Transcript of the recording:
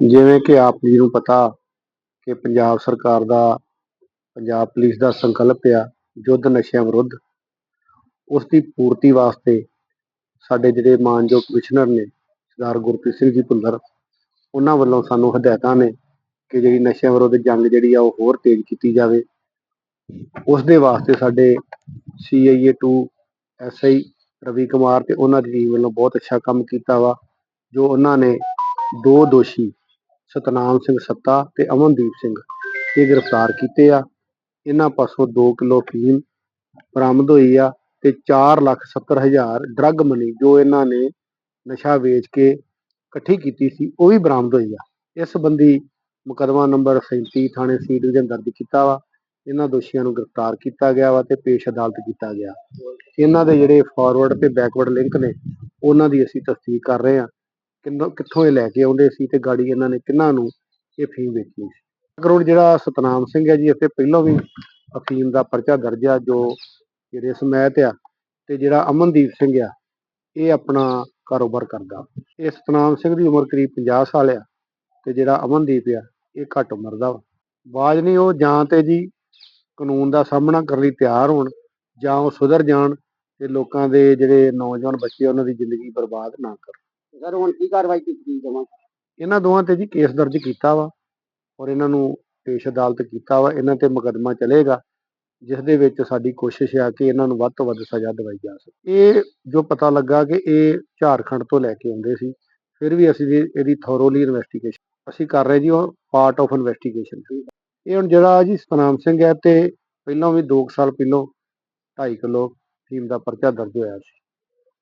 ਜਿਵੇਂ ਕਿ ਆਪ ਜੀ ਨੂੰ ਪਤਾ ਕਿ ਪੰਜਾਬ ਸਰਕਾਰ ਦਾ, ਪੰਜਾਬ ਪੁਲਿਸ ਦਾ ਸੰਕਲਪ ਆ ਯੁੱਧ ਨਸ਼ਿਆਂ ਵਿਰੁੱਧ। ਉਸ ਦੀ ਪੂਰਤੀ ਵਾਸਤੇ ਸਾਡੇ ਜਿਹੜੇ ਮਾਨਯੋਗ ਕਮਿਸ਼ਨਰ ਨੇ, ਸਰਦਾਰ ਗੁਰਪ੍ਰੀਤ ਸਿੰਘ ਜੀ ਭੁੱਲਰ, ਉਹਨਾਂ ਵੱਲੋਂ ਸਾਨੂੰ ਹਦਾਇਤਾਂ ਨੇ ਕਿ ਜਿਹੜੀ ਨਸ਼ਿਆਂ ਵਿਰੁੱਧ ਜੰਗ ਜਿਹੜੀ ਆ ਉਹ ਹੋਰ ਤੇਜ਼ ਕੀਤੀ ਜਾਵੇ। ਉਸ ਦੇ ਵਾਸਤੇ ਸਾਡੇ ਸੀਆਈਏ 2 ਐਸਆਈ ਰਵੀ ਕੁਮਾਰ ਤੇ ਉਹਨਾਂ ਦੀ ਟੀਮ ਵੱਲੋਂ ਬਹੁਤ ਅੱਛਾ ਕੰਮ ਕੀਤਾ ਵਾ, ਜੋ ਉਹਨਾਂ ਨੇ ਦੋ ਦੋਸ਼ੀ ਸਤਨਾਮ ਸਿੰਘ ਸੱਤਾ ਤੇ ਅਮਨਦੀਪ ਸਿੰਘ ਇਹ ਗ੍ਰਿਫਤਾਰ ਕੀਤੇ ਆ। ਇਹਨਾਂ ਪਾਸੋਂ 2 ਕਿਲੋ ਫੀਮ ਬਰਾਮਦ ਹੋਈ ਆ ਤੇ 4 ਲੱਖ 70 ਹਜ਼ਾਰ ਡਰੱਗ ਮਨੀ ਜੋ ਇਹਨਾਂ ਨੇ ਨਸ਼ਾ ਵੇਚ ਕੇ ਇਕੱਠੀ ਕੀਤੀ ਸੀ, ਉਹ ਵੀ ਬਰਾਮਦ ਹੋਈ ਆ। ਇਸ ਸੰਬੰਧੀ ਮੁਕੱਦਮਾ ਨੰਬਰ 37 ਥਾਣੇ ਸੀ ਡਿਵੀਜ਼ਨ ਦਰਜ ਕੀਤਾ ਵਾ। ਇਹਨਾਂ ਦੋਸ਼ੀਆਂ ਨੂੰ ਗ੍ਰਿਫਤਾਰ ਕੀਤਾ ਗਿਆ ਵਾ ਤੇ ਪੇਸ਼ ਅਦਾਲਤ ਕੀਤਾ ਗਿਆ। ਇਹਨਾਂ ਦੇ ਜਿਹੜੇ ਫਾਰਵਰਡ ਤੇ ਬੈਕਵਰਡ ਲਿੰਕ ਨੇ, ਉਹਨਾਂ ਦੀ ਅਸੀਂ ਤਸਦੀਕ ਕਰ ਰਹੇ ਹਾਂ। ਕਿੰਨੋਂ, ਕਿੱਥੋਂ ਇਹ ਲੈ ਕੇ ਆਉਂਦੇ ਸੀ ਤੇ ਗਾੜੀ ਇਹਨਾਂ ਨੇ ਕਿੰਨਾਂ ਨੂੰ ਇਹ ਫੀਮ ਵੇਚੀ ਸੀ। ਕਰੋੜ ਜਿਹੜਾ ਸਤਨਾਮ ਸਿੰਘ ਹੈ ਜੀ, ਇੱਥੇ ਪਹਿਲਾਂ ਵੀ ਅਫੀਮ ਦਾ ਪਰਚਾ ਦਰਜ ਆ, ਜੋ ਜਿਹੜੇ ਸਮੈਤ ਆ ਤੇ ਜਿਹੜਾ ਅਮਨਦੀਪ ਸਿੰਘ ਆ, ਇਹ ਆਪਣਾ ਕਾਰੋਬਾਰ ਕਰਦਾ। ਇਹ ਸਤਨਾਮ ਸਿੰਘ ਦੀ ਉਮਰ ਕਰੀਬ 50 ਸਾਲ ਆ ਤੇ ਜਿਹੜਾ ਅਮਨਦੀਪ ਆ, ਇਹ ਘੱਟ ਉਮਰ ਦਾ ਵਾ। ਬਾਜ ਨਹੀਂ ਉਹ, ਜਾਂ ਤੇ ਜੀ ਕਾਨੂੰਨ ਦਾ ਸਾਹਮਣਾ ਕਰਨ ਲਈ ਤਿਆਰ ਹੋਣ, ਜਾਂ ਉਹ ਸੁਧਰ ਜਾਣ ਤੇ ਲੋਕਾਂ ਦੇ ਜਿਹੜੇ ਨੌਜਵਾਨ ਬੱਚੇ ਉਹਨਾਂ ਦੀ ਜ਼ਿੰਦਗੀ ਬਰਬਾਦ ਨਾ ਕਰਨ। ਸਰ, ਹੁਣ ਕੀ ਕਾਰਵਾਈ ਕੀਤੀ ਜਾਵਾਂ ਇਹਨਾਂ ਦੋਵਾਂ ਤੇ ਜੀ ਕੇਸ ਦਰਜ ਕੀਤਾ ਵਾ ਔਰ ਇਹਨਾਂ ਨੂੰ ਪੇਸ਼ ਅਦਾਲਤ ਕੀਤਾ ਵਾ। ਇਹਨਾਂ ਤੇ ਮੁਕੱਦਮਾ ਚੱਲੇਗਾ, ਜਿਸ ਦੇ ਵਿੱਚ ਸਾਡੀ ਕੋਸ਼ਿਸ਼ ਆ ਕਿ ਇਹਨਾਂ ਨੂੰ ਵੱਧ ਤੋਂ ਵੱਧ ਸਜ਼ਾ ਦਿਵਾਈ ਜਾ ਸਕੇ। ਇਹ ਜੋ ਪਤਾ ਲੱਗਾ ਕਿ ਇਹ ਝਾਰਖੰਡ ਤੋਂ ਲੈ ਕੇ ਆਉਂਦੇ ਸੀ, ਫਿਰ ਵੀ ਅਸੀਂ ਇਹਦੀ ਥੋਰੋਲੀ ਇਨਵੈਸਟੀਗੇਸ਼ਨ ਅਸੀਂ ਕਰ ਰਹੇ ਜੀ, ਉਹ ਪਾਰਟ ਆਫ ਇਨਵੈਸਟੀਗੇਸ਼ਨ ਇਹ ਹੁਣ ਜਿਹੜਾ ਜੀ ਸਤਨਾਮ ਸਿੰਘ ਹੈ ਤੇ ਪਹਿਲਾਂ ਵੀ 2 ਸਾਲ ਪਹਿਲਾਂ 2.5 ਕਿਲੋ ਥੀਮ ਦਾ ਪਰਚਾ ਦਰਜ ਹੋਇਆ ਸੀ।